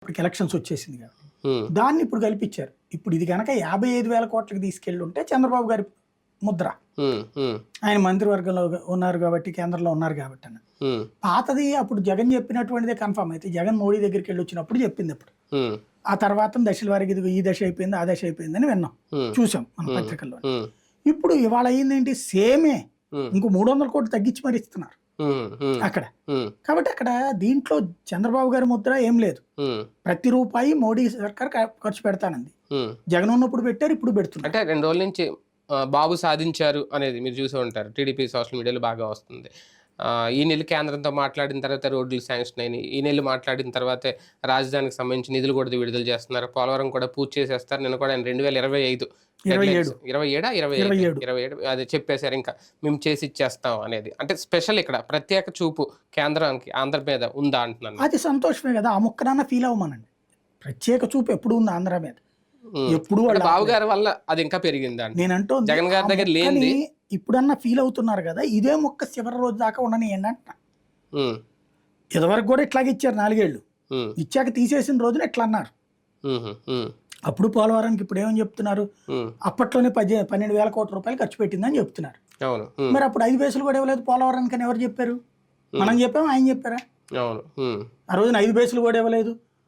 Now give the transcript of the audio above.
ఇప్పటికి ఎలక్షన్స్ వచ్చేసింది ఉమ్, దాన్ని ఇప్పుడు కల్పించారు. ఇప్పుడు ఇది కనుక యాభై ఐదు వేల కోట్లకి తీసుకెళ్ళి ఉంటే చంద్రబాబు గారి ముద్ర. ఆయన మంత్రివర్గంలో ఉన్నారు కాబట్టి కేంద్రంలో ఉన్నారు కాబట్టి ఉమ్, పాతది అప్పుడు జగన్ చెప్పినటువంటిదే కన్ఫర్మ్ అయితే జగన్ మోడీ దగ్గరికి వెళ్ళి వచ్చినప్పుడు చెప్పింది అప్పుడు. ఆ తర్వాత దశల వారికి ఇదిగో ఈ దశ అయిపోయింది ఆ దశ అయిపోయిందని విన్నాం. చూసాం మన పత్రికల్లో ఇప్పుడు ఇవాళ అయిందేంటి? సేమే. ఉమ్, ఇంకో మూడు వందల కోట్లు తగ్గించి మరి ఇస్తున్నారు. అక్కడ. కాబట్టి అక్కడ దీంట్లో చంద్రబాబు గారి ముద్ర ఏం లేదు. ప్రతి రూపాయి మోడీ సర్కార్ ఖర్చు పెడతానంది. జగన్ ఉన్నప్పుడు పెట్టారు ఇప్పుడు పెడుతున్నారు. అంటే రెండు రోజుల నుంచి బాబు సాధించారు అనేది మీరు చూసే ఉంటారు. టీడీపీ సోషల్ మీడియాలో బాగా వస్తుంది. ఈ నెల కేంద్రంతో మాట్లాడిన తర్వాత రోడ్లు శాంక్షన్ అయినాయి. ఈ నెల మాట్లాడిన తర్వాతే రాజధానికి సంబంధించి నిధులు కూడా విడుదల చేస్తున్నారు. పోలవరం కూడా పూర్తి చేసేస్తారు. నేను కూడా రెండు వేల ఇరవై ఐదు ఇరవై. ఏడు. ఇరవై ఏడా? ఇరవై ఏడు. అది చెప్పేశారు ఇంకా. మేము చేసి ఇచ్చేస్తాం అనేది. అంటే స్పెషల్ ఇక్కడ ప్రత్యేక చూపు కేంద్రానికి ఆంధ్ర మీద ఉందా అంటున్నాను. అది సంతోషమే కదా. ఆ ముక్కనన్నా ఫీల్ అవ్వమనండి. ప్రత్యేక చూపు ఎప్పుడు ఉంది ఆంధ్ర మీద. ఎప్పుడు బాబు గారి వల్ల అది ఇంకా పెరిగిందా అంట. నేనంటూ జగన్ గారి దగ్గర లేనిది. ఇప్పుడన్నా ఫీల్ అవుతున్నారు కదా ఇదే మొక్క చివరి రోజు దాకా ఉండని ఏంటంట? ఇదివరకు కూడా ఇట్లాగే ఇచ్చారు నాలుగేళ్ళు ఉమ్, ఇచ్చాక తీసేసిన రోజున ఎట్లా అన్నారు. అప్పుడు పోలవరానికి ఇప్పుడు ఏమని చెప్తున్నారు. అప్పట్లోనే పది పన్నెండు వేల కోట్ల రూపాయలు ఖర్చు పెట్టిందని చెప్తున్నారు. మరి అప్పుడు ఐదు పైసలు కూడా ఇవ్వలేదు పోలవరానికి అని ఎవరు చెప్పారు? మనం చెప్పాము? ఆయన చెప్పారా? ఆ రోజున ఐదు పైసలు కూడా ఇవ్వలేదు.